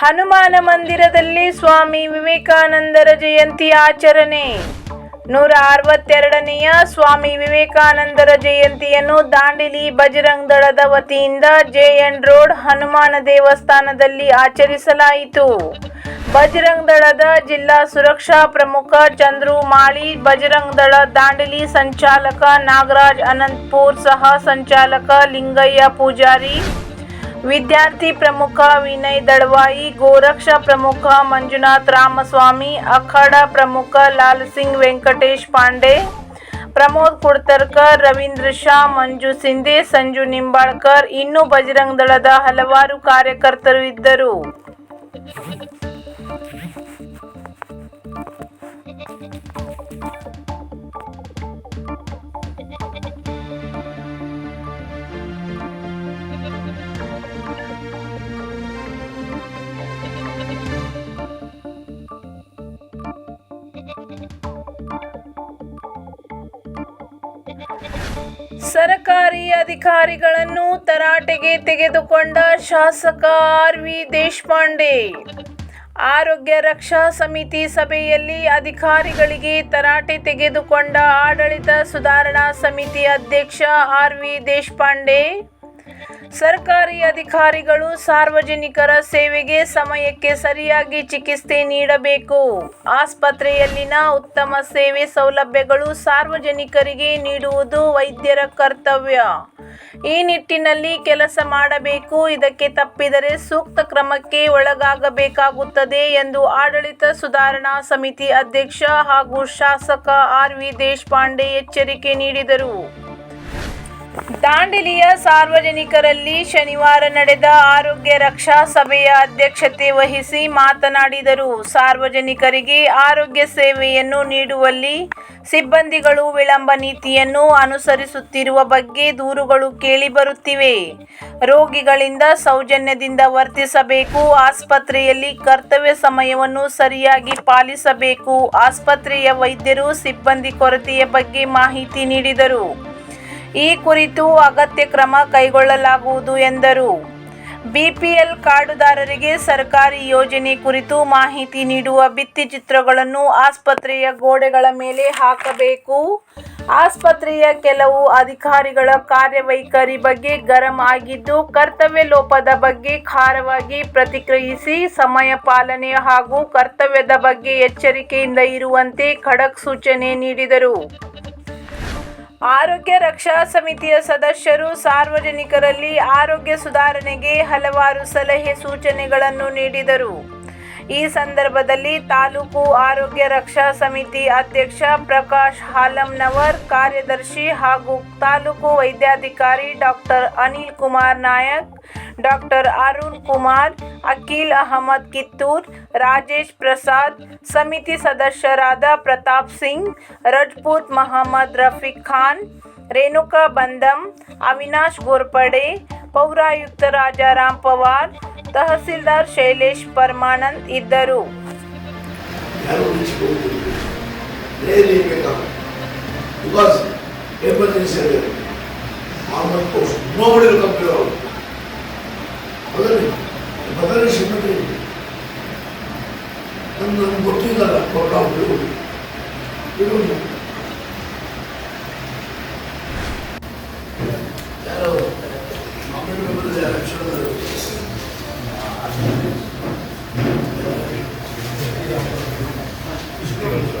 ಹನುಮಾನ ಮಂದಿರದಲ್ಲಿ ಸ್ವಾಮಿ ವಿವೇಕಾನಂದರ ಜಯಂತಿ ಆಚರಣೆ. ನೂರ ಅರವತ್ತೆರಡನೆಯ ಸ್ವಾಮಿ ವಿವೇಕಾನಂದರ ಜಯಂತಿಯನ್ನು ದಾಂಡಿಲಿ ಬಜರಂಗ್ ದಳದ ವತಿಯಿಂದ ಜೆಎನ್ ರೋಡ್ ಹನುಮಾನ ದೇವಸ್ಥಾನದಲ್ಲಿ ಆಚರಿಸಲಾಯಿತು. ಬಜರಂಗ್ ದಳದ ಜಿಲ್ಲಾ ಸುರಕ್ಷಾ ಪ್ರಮುಖ ಚಂದ್ರು ಮಾಳಿ, ಬಜರಂಗ್ ದಳ ದಾಂಡಿಲಿ ಸಂಚಾಲಕ ನಾಗರಾಜ್ ಅನಂತಪುರ್ ಸಹ ಸಂಚಾಲಕ ಲಿಂಗಯ್ಯ ಪೂಜಾರಿ ವಿದ್ಯಾರ್ಥಿ ಪ್ರಮುಖ ವಿನಯ್ ದಳವಾಯಿ ಗೋರಕ್ಷ ಪ್ರಮುಖ ಮಂಜುನಾಥ್ ರಾಮಸ್ವಾಮಿ, ಅಖಾಡ ಪ್ರಮುಖ ಲಾಲ್ ಸಿಂಗ್ ವೆಂಕಟೇಶ್ ಪಾಂಡೆ, ಪ್ರಮೋದ್ ಕುಡ್ತರ್ಕರ್, ರವೀಂದ್ರ ಶಾ, ಮಂಜು ಸಿಂಧೆ, ಸಂಜು ನಿಂಬಾಳ್ಕರ್, ಇನ್ನೂ ಬಜರಂಗ್ ದಳದ ಹಲವಾರು ಕಾರ್ಯಕರ್ತರು ಇದ್ದರು. ಅಧಿಕಾರಿಗಳನ್ನು ತರಾಟೆಗೆ ತೆಗೆದುಕೊಂಡ ಶಾಸಕ ಆರ್ ವಿ ದೇಶಪಾಂಡೆ. ಆರೋಗ್ಯ ರಕ್ಷಾ ಸಮಿತಿ ಸಭೆಯಲ್ಲಿ ಅಧಿಕಾರಿಗಳಿಗೆ ತರಾಟೆ ತೆಗೆದುಕೊಂಡ ಆಡಳಿತ ಸುಧಾರಣಾ ಸಮಿತಿ ಅಧ್ಯಕ್ಷ ಆರ್ ವಿ ದೇಶಪಾಂಡೆ. ಸರ್ಕಾರಿ ಅಧಿಕಾರಿಗಳು ಸಾರ್ವಜನಿಕರ ಸೇವೆಗೆ ಸಮಯಕ್ಕೆ ಸರಿಯಾಗಿ ಚಿಕಿತ್ಸೆ ನೀಡಬೇಕು. ಆಸ್ಪತ್ರೆಯಲ್ಲಿನ ಉತ್ತಮ ಸೇವೆ ಸೌಲಭ್ಯಗಳು ಸಾರ್ವಜನಿಕರಿಗೆ ನೀಡುವುದು ವೈದ್ಯರ ಕರ್ತವ್ಯ. ಈ ನಿಟ್ಟಿನಲ್ಲಿ ಕೆಲಸ ಮಾಡಬೇಕು, ಇದಕ್ಕೆ ತಪ್ಪಿದರೆ ಸೂಕ್ತ ಕ್ರಮಕ್ಕೆ ಒಳಗಾಗಬೇಕಾಗುತ್ತದೆ ಎಂದು ಆಡಳಿತ ಸುಧಾರಣಾ ಸಮಿತಿ ಅಧ್ಯಕ್ಷ ಹಾಗೂ ಶಾಸಕ ಆರ್ ವಿ ದೇಶಪಾಂಡೆ ಎಚ್ಚರಿಕೆ ನೀಡಿದರು. ದಾಂಡೇಲಿಯ ಸಾರ್ವಜನಿಕರಲ್ಲಿ ಶನಿವಾರ ನಡೆದ ಆರೋಗ್ಯ ರಕ್ಷಾ ಸಭೆಯ ಅಧ್ಯಕ್ಷತೆ ವಹಿಸಿ ಮಾತನಾಡಿದರು. ಸಾರ್ವಜನಿಕರಿಗೆ ಆರೋಗ್ಯ ಸೇವೆಯನ್ನು ನೀಡುವಲ್ಲಿ ಸಿಬ್ಬಂದಿಗಳು ವಿಳಂಬ ನೀತಿಯನ್ನು ಅನುಸರಿಸುತ್ತಿರುವ ಬಗ್ಗೆ ದೂರುಗಳು ಕೇಳಿಬರುತ್ತಿವೆ. ರೋಗಿಗಳಿಂದ ಸೌಜನ್ಯದಿಂದ ವರ್ತಿಸಬೇಕು, ಆಸ್ಪತ್ರೆಯಲ್ಲಿ ಕರ್ತವ್ಯ ಸಮಯವನ್ನು ಸರಿಯಾಗಿ ಪಾಲಿಸಬೇಕು, ಆಸ್ಪತ್ರೆಯ ವೈದ್ಯರು ಸಿಬ್ಬಂದಿ ಕೊರತೆಯ ಬಗ್ಗೆ ಮಾಹಿತಿ ನೀಡಿದರು. ಈ ಕುರಿತು ಅಗತ್ಯ ಕ್ರಮ ಕೈಗೊಳ್ಳಲಾಗುವುದು ಎಂದರು. ಬಿಪಿಎಲ್ ಕಾರ್ಡುದಾರರಿಗೆ ಸರ್ಕಾರಿ ಯೋಜನೆ ಕುರಿತು ಮಾಹಿತಿ ನೀಡುವ ಭಿತ್ತಿಚಿತ್ರಗಳನ್ನು ಆಸ್ಪತ್ರೆಯ ಗೋಡೆಗಳ ಮೇಲೆ ಹಾಕಬೇಕು. ಆಸ್ಪತ್ರೆಯ ಕೆಲವು ಅಧಿಕಾರಿಗಳ ಕಾರ್ಯವೈಖರಿ ಬಗ್ಗೆ ಗರಂ ಆಗಿದ್ದು, ಕರ್ತವ್ಯ ಲೋಪದ ಬಗ್ಗೆ ಖಾರವಾಗಿ ಪ್ರತಿಕ್ರಿಯಿಸಿ ಸಮಯ ಪಾಲನೆ ಹಾಗೂ ಕರ್ತವ್ಯದ ಬಗ್ಗೆ ಎಚ್ಚರಿಕೆಯಿಂದ ಇರುವಂತೆ ಖಡಕ್ ಸೂಚನೆ ನೀಡಿದರು. ಆರೋಗ್ಯ ರಕ್ಷಾ ಸಮಿತಿಯ ಸದಸ್ಯರು ಸಾರ್ವಜನಿಕರಲ್ಲಿ ಆರೋಗ್ಯ ಸುಧಾರಣೆಗೆ ಹಲವಾರು ಸಲಹೆ ಸೂಚನೆಗಳನ್ನು ನೀಡಿದರು. ಈ ಸಂದರ್ಭದಲ್ಲಿ ತಾಲೂಕು ಆರೋಗ್ಯ ರಕ್ಷಾ ಸಮಿತಿ ಅಧ್ಯಕ್ಷ ಪ್ರಕಾಶ್ ಹಾಲಂನವರ್, ಕಾರ್ಯದರ್ಶಿ ಹಾಗೂ ತಾಲೂಕು ವೈದ್ಯಾಧಿಕಾರಿ ಡಾಕ್ಟರ್ ಅನಿಲ್ ಕುಮಾರ್ ನಾಯಕ್ ಡಾಕ್ಟರ್ ಅರುಣ್ ಕುಮಾರ್ ಅಖಿಲ್ ಅಹಮದ್ ಕಿತ್ತೂರ್ ರಾಜೇಶ್ ಪ್ರಸಾದ್ ಸಮಿತಿ ಸದಸ್ಯರಾದ ಪ್ರತಾಪ್ ಸಿಂಗ್ ರಜಪೂತ್ ಮಹಮ್ಮದ್ ರಫೀಕ್ ಖಾನ್ ರೇಣುಕಾ ಬಂದಂ ಅವಿನಾಶ್ ಗೋರ್ಪಡೆ ಪೌರಾಯುಕ್ತ ರಾಜಾರಾಮ್ ಪವಾರ್ ತಹಸೀಲ್ದಾರ್ ಶೈಲೇಶ್ ಪರಮಾನಂದ್ ಇದ್ದರು ಯಾರು ಉಳಿಸಿಕೊಳ್ಳುವುದಿಲ್ಲ ರೇಲಿ ಬೇಕಾಗ ಬಿಕಾಸ್ ಎಮರ್ಜೆನ್ಸಿ ですよ。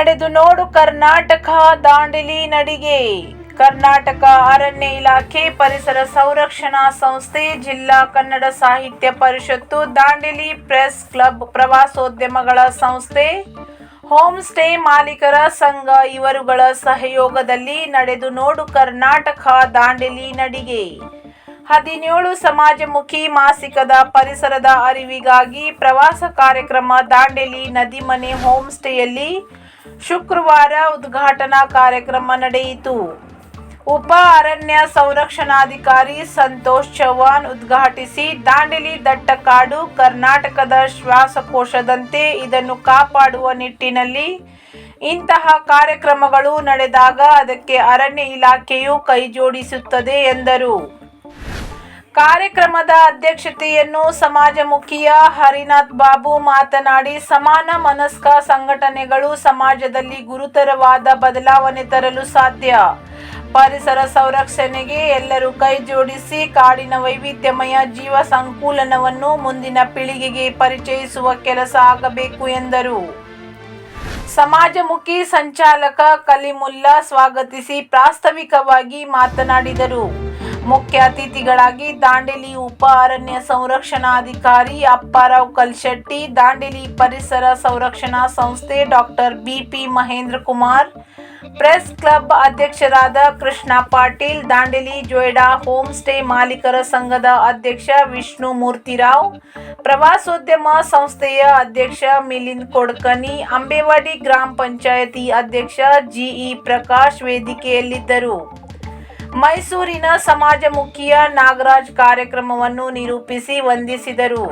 ನಡೆದು ನೋಡು ಕರ್ನಾಟಕ ದಾಂಡೇಲಿ ನಡಿಗೆ. ಕರ್ನಾಟಕ ಅರಣ್ಯ ಇಲಾಖೆ ಪರಿಸರ ಸಂರಕ್ಷಣಾ ಸಂಸ್ಥೆ, ಜಿಲ್ಲಾ ಕನ್ನಡ ಸಾಹಿತ್ಯ ಪರಿಷತ್ತು, ದಾಂಡೇಲಿ ಪ್ರೆಸ್ ಕ್ಲಬ್ ಪ್ರವಾಸೋದ್ಯಮಗಳ ಸಂಸ್ಥೆ, ಹೋಮ್ ಸ್ಟೇ ಮಾಲೀಕರ ಸಂಘ ಇವರುಗಳ ಸಹಯೋಗದಲ್ಲಿ ನಡೆದು ನೋಡು ಕರ್ನಾಟಕ ದಾಂಡೇಲಿ ನಡಿಗೆ. ಹದಿನೇಳು ಸಮಾಜಮುಖಿ ಮಾಸಿಕದ ಪರಿಸರದ ಅರಿವಿಗಾಗಿ ಪ್ರವಾಸ ಕಾರ್ಯಕ್ರಮ ದಾಂಡೇಲಿ ನದಿಮನೆ ಹೋಮ್ ಸ್ಟೇಯಲ್ಲಿ ಶುಕ್ರವಾರ ಉದ್ಘಾಟನಾ ಕಾರ್ಯಕ್ರಮ ನಡೆಯಿತು. ಉಪ ಅರಣ್ಯ ಸಂರಕ್ಷಣಾಧಿಕಾರಿ ಸಂತೋಷ್ ಚೌಹಾಣ್ ಉದ್ಘಾಟಿಸಿ, ದಾಂಡೇಲಿ ದಟ್ಟ ಕಾಡು ಕರ್ನಾಟಕದ ಶ್ವಾಸಕೋಶದಂತೆ ಇದನ್ನು ಕಾಪಾಡುವ ನಿಟ್ಟಿನಲ್ಲಿ ಇಂತಹ ಕಾರ್ಯಕ್ರಮಗಳು ನಡೆದಾಗ ಅದಕ್ಕೆ ಅರಣ್ಯ ಇಲಾಖೆಯು ಕೈಜೋಡಿಸುತ್ತದೆ ಎಂದರು. ಕಾರ್ಯಕ್ರಮದ ಅಧ್ಯಕ್ಷತೆಯನ್ನು ಸಮಾಜಮುಖಿಯ ಹರಿನಾಥ್ ಬಾಬು ಮಾತನಾಡಿ, ಸಮಾನ ಮನಸ್ಕ ಸಂಘಟನೆಗಳು ಸಮಾಜದಲ್ಲಿ ಗುರುತರವಾದ ಬದಲಾವಣೆ ತರಲು ಸಾಧ್ಯ. ಪರಿಸರ ಸಂರಕ್ಷಣೆಗೆ ಎಲ್ಲರೂ ಕೈ ಜೋಡಿಸಿ ಕಾಡಿನ ವೈವಿಧ್ಯಮಯ ಜೀವ ಸಂಕುಲನವನ್ನು ಮುಂದಿನ ಪೀಳಿಗೆಗೆ ಪರಿಚಯಿಸುವ ಕೆಲಸ ಆಗಬೇಕು ಎಂದರು. ಸಮಾಜಮುಖಿ ಸಂಚಾಲಕ ಕಲಿಮುಲ್ಲಾ ಸ್ವಾಗತಿಸಿ ಪ್ರಾಸ್ತಾವಿಕವಾಗಿ ಮಾತನಾಡಿದರು. ಮುಖ್ಯ ಅತಿಥಿಗಳಾಗಿ ದಾಂಡೇಲಿ ಉಪ ಅರಣ್ಯ ಸಂರಕ್ಷಣಾಧಿಕಾರಿ ಅಪ್ಪಾರಾವ್ ಕಲ್ಶೆಟ್ಟಿ, ದಾಂಡೇಲಿ ಪರಿಸರ ಸಂರಕ್ಷಣಾ ಸಂಸ್ಥೆ doctor B P Mahendra Kumar, press club ಅಧ್ಯಕ್ಷರಾದ ಕೃಷ್ಣ ಪಾಟೀಲ್, ದಾಂಡೇಲಿ ಜೋಯ್ಡಾ ಹೋಮ್ ಸ್ಟೇ ಮಾಲೀಕರ ಸಂಘದ ಅಧ್ಯಕ್ಷ ವಿಷ್ಣು ಮೂರ್ತಿರಾವ್, ಪ್ರವಾಸೋದ್ಯಮ ಸಂಸ್ಥೆಯ ಅಧ್ಯಕ್ಷ ಮಿಲಿಂದ್ ಕೊಡ್ಕನಿ, ಅಂಬೇವಾಡಿ ಗ್ರಾಮ ಪಂಚಾಯತಿ ಅಧ್ಯಕ್ಷ ಜಿಇ ಪ್ರಕಾಶ್ ವೇದಿಕೆಯಲ್ಲಿದ್ದರು. ಮೈಸೂರಿನ ಸಮಾಜಮುಖಿಯ ನಾಗರಾಜ್ ಕಾರ್ಯಕ್ರಮವನ್ನು ನಿರೂಪಿಸಿ ವಂದಿಸಿದರು.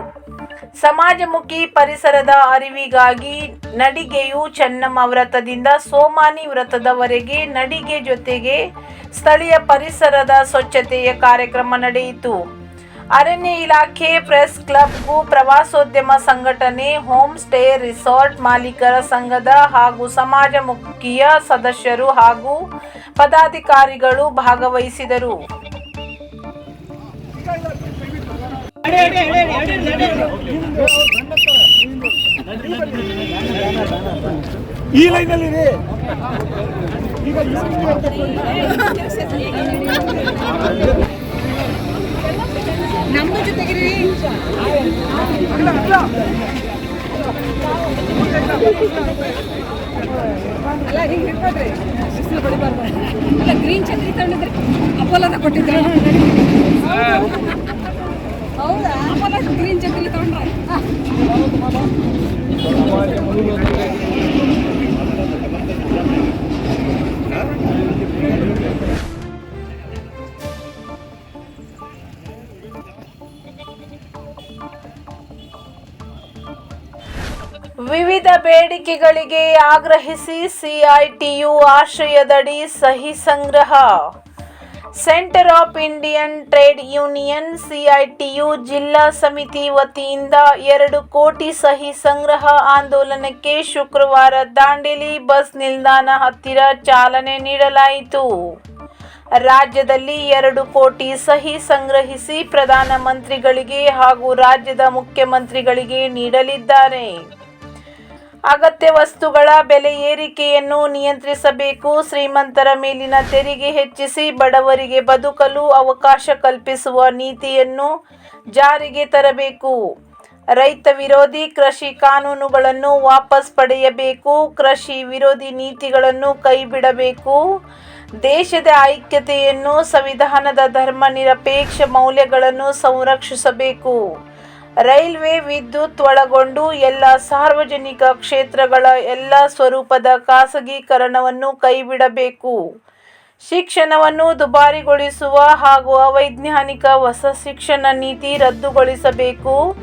ಸಮಾಜಮುಖಿ ಪರಿಸರದ ಅರಿವಿಗಾಗಿ ನಡಿಗೆಯು ಚೆನ್ನಮ್ಮ ವ್ರತದಿಂದ ಸೋಮಾನಿ ವ್ರತದವರೆಗೆ ನಡಿಗೆ ಜೊತೆಗೆ ಸ್ಥಳೀಯ ಪರಿಸರದ ಸ್ವಚ್ಛತೆಯ ಕಾರ್ಯಕ್ರಮ ನಡೆಯಿತು. ಅರಣ್ಯ ಇಲಾಖೆ ಪ್ರೆಸ್ ಕ್ಲಬ್ಗೂ ಪ್ರವಾಸೋದ್ಯಮ ಸಂಘಟನೆ ಹೋಮ್ ಸ್ಟೇ ರಿಸಾರ್ಟ್ ಮಾಲೀಕರ ಸಂಘದ ಹಾಗೂ ಸಮಾಜಮುಖಿಯ ಸದಸ್ಯರು ಹಾಗೂ ಪದಾಧಿಕಾರಿಗಳು ಭಾಗವಹಿಸಿದರು. ಈ ಲೈನಲ್ಲಿ ಅಲ್ಲ ಅಲ್ಲ ಗ್ರೀನ್ ಛತ್ರಿ ತಗೊಂಡಿದ್ರೆ ಅಪೋಲದ ಕೊಟ್ಟಿದ್ರ ಹೌದಾ? ಅಪೋಲ ಗ್ರೀನ್ ಛತ್ರಿ ತಗೊಂಡ್ರ? ಬೇಡಿಕೆಗಳಿಗೆ ಆಗ್ರಹಿಸಿ ಸಿಐಟಿಯು ಆಶ್ರಯದಡಿ ಸಹಿ ಸಂಗ್ರಹ. Centre of Indian trade union CITU ಜಿಲ್ಲಾ ಸಮಿತಿ ವತಿಯಿಂದ ಎರಡು ಕೋಟಿ ಸಹಿ ಸಂಗ್ರಹ ಆಂದೋಲನಕ್ಕೆ ಶುಕ್ರವಾರ ದಾಂಡೇಲಿ ಬಸ್ ನಿಲ್ದಾಣ ಹತ್ತಿರ ಚಾಲನೆ ನೀಡಲಾಯಿತು. ರಾಜ್ಯದಲ್ಲಿ ಎರಡು ಕೋಟಿ ಸಹಿ ಸಂಗ್ರಹಿಸಿ ಪ್ರಧಾನಮಂತ್ರಿಗಳಿಗೆ ಹಾಗೂ ರಾಜ್ಯದ ಮುಖ್ಯಮಂತ್ರಿಗಳಿಗೆ ನೀಡಲಿದ್ದಾರೆ. ಅಗತ್ಯ ವಸ್ತುಗಳ ಬೆಲೆ ಏರಿಕೆಯನ್ನು ನಿಯಂತ್ರಿಸಬೇಕು. ಶ್ರೀಮಂತರ ಮೇಲಿನ ತೆರಿಗೆ ಹೆಚ್ಚಿಸಿ ಬಡವರಿಗೆ ಬದುಕಲು ಅವಕಾಶ ಕಲ್ಪಿಸುವ ನೀತಿಯನ್ನು ಜಾರಿಗೆ ತರಬೇಕು. ರೈತ ವಿರೋಧಿ ಕೃಷಿ ಕಾನೂನುಗಳನ್ನು ವಾಪಸ್ ಪಡೆಯಬೇಕು. ಕೃಷಿ ವಿರೋಧಿ ನೀತಿಗಳನ್ನು ಕೈಬಿಡಬೇಕು. ದೇಶದ ಐಕ್ಯತೆಯನ್ನು ಸಂವಿಧಾನದ ಧರ್ಮ ನಿರಪೇಕ್ಷ ಮೌಲ್ಯಗಳನ್ನು ಸಂರಕ್ಷಿಸಬೇಕು. ರೈಲ್ವೆ ವಿದ್ಯುತ್ ಒಳಗೊಂಡು ಎಲ್ಲ ಸಾರ್ವಜನಿಕ ಕ್ಷೇತ್ರಗಳ ಎಲ್ಲ ಸ್ವರೂಪದ ಖಾಸಗೀಕರಣವನ್ನು ಕೈಬಿಡಬೇಕು. ಶಿಕ್ಷಣವನ್ನು ದುಬಾರಿಗೊಳಿಸುವ ಹಾಗೂ ಅವೈಜ್ಞಾನಿಕ ಹೊಸ ಶಿಕ್ಷಣ ನೀತಿ ರದ್ದುಗೊಳಿಸಬೇಕು.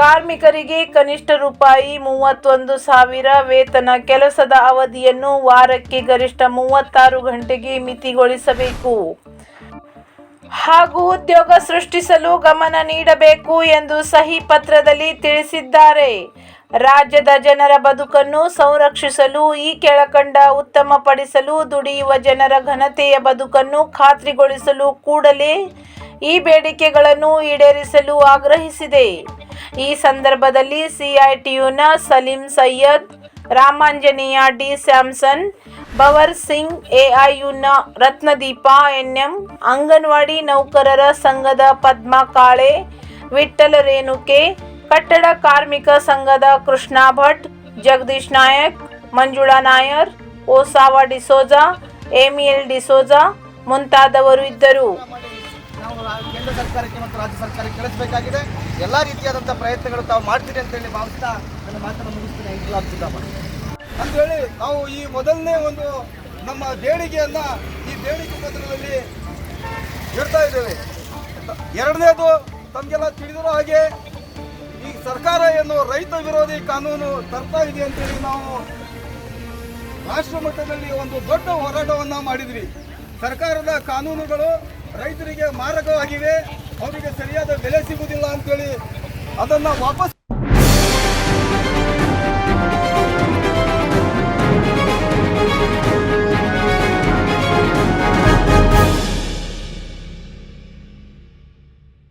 ಕಾರ್ಮಿಕರಿಗೆ ಕನಿಷ್ಠ ರೂಪಾಯಿ ಮೂವತ್ತೊಂದು ಸಾವಿರ ವೇತನ ಕೆಲಸದ ಅವಧಿಯನ್ನು ವಾರಕ್ಕೆ ಗರಿಷ್ಠ ಮೂವತ್ತಾರು ಗಂಟೆಗೆ ಮಿತಿಗೊಳಿಸಬೇಕು. ಹಾಗೂ ಉದ್ಯೋಗ ಸೃಷ್ಟಿಸಲು ಗಮನ ನೀಡಬೇಕು ಎಂದು ಸಹಿ ಪತ್ರದಲ್ಲಿ ತಿಳಿಸಿದ್ದಾರೆ. ರಾಜ್ಯದ ಜನರ ಬದುಕನ್ನು ಸಂರಕ್ಷಿಸಲು, ಈ ಕೆಳಕಂಡ ಉತ್ತಮಪಡಿಸಲು, ದುಡಿಯುವ ಜನರ ಘನತೆಯ ಬದುಕನ್ನು ಖಾತ್ರಿಗೊಳಿಸಲು ಕೂಡಲೇ ಈ ಬೇಡಿಕೆಗಳನ್ನು ಈಡೇರಿಸಲು ಆಗ್ರಹಿಸಿದೆ. ಈ ಸಂದರ್ಭದಲ್ಲಿ ಸಿಐಟಿಯುನ ಸಲೀಂ ಸೈಯದ್, ರಾಮಾಂಜನೇಯ ಡಿ ಸ್ಯಾಮ್ಸನ್ ಭವರ್ ಸಿಂಗ್ ಎಐಯುನ ರತ್ನದೀಪ ಎನ್ಎಂ, ಅಂಗನವಾಡಿ ನೌಕರರ ಸಂಘದ ಪದ್ಮ ಕಾಳೆ, ವಿಠ್ಠಲ ರೇಣುಕೆ, ಕಟ್ಟಡ ಕಾರ್ಮಿಕ ಸಂಘದ ಕೃಷ್ಣ ಭಟ್, ಜಗದೀಶ್ ನಾಯಕ್, ಮಂಜುಳಾ ನಾಯರ್, ಓಸಾವ ಡಿಸೋಜಾ, ಎಮಿಎಲ್ ಡಿಸೋಜಾ ಮುಂತಾದವರು ಇದ್ದರು. ನಾವು ಕೇಂದ್ರ ಸರ್ಕಾರಕ್ಕೆ ಮತ್ತು ರಾಜ್ಯ ಸರ್ಕಾರಕ್ಕೆ ಕೇಳಿಸಬೇಕಾಗಿದೆ. ಎಲ್ಲ ರೀತಿಯಾದಂಥ ಪ್ರಯತ್ನಗಳು ತಾವು ಮಾಡ್ತೀರಿ ಅಂತ ಹೇಳಿ ಭಾವಿಸ್ತಾ ನನ್ನ ಮಾತನ್ನು ಮುಗಿಸ್ತೀನಿ. ಇಂಕ್ಲಾಬ್ ಸಿದ್ದರಾಮಯ್ಯ ಅಂತ ಹೇಳಿ ನಾವು ಈ ಮೊದಲನೇ ಒಂದು ನಮ್ಮ ಬೇಡಿಕೆಯನ್ನ ಈ ಬೇಡಿಕೆ ಪತ್ರದಲ್ಲಿ ಇಡ್ತಾ ಇದ್ದೇವೆ. ಎರಡನೇದು, ತಮಗೆಲ್ಲ ತಿಳಿದಿರೋ ಹಾಗೆ ಈ ಸರ್ಕಾರ ಏನು ರೈತ ವಿರೋಧಿ ಕಾನೂನು ತರ್ತಾ ಇದೆ ಅಂತೇಳಿ ನಾವು ರಾಷ್ಟ್ರ ಮಟ್ಟದಲ್ಲಿ ಒಂದು ದೊಡ್ಡ ಹೋರಾಟವನ್ನ ಮಾಡಿದ್ವಿ. ಸರ್ಕಾರದ ಕಾನೂನುಗಳು ರೈತರಿಗೆ ಮಾರಕವಾಗಿವೆ, ಅವರಿಗೆ ಸರಿಯಾದ ಬೆಲೆ ಸಿಗುವುದಿಲ್ಲ ಅಂತೇಳಿ ಅದನ್ನ ವಾಪಸ್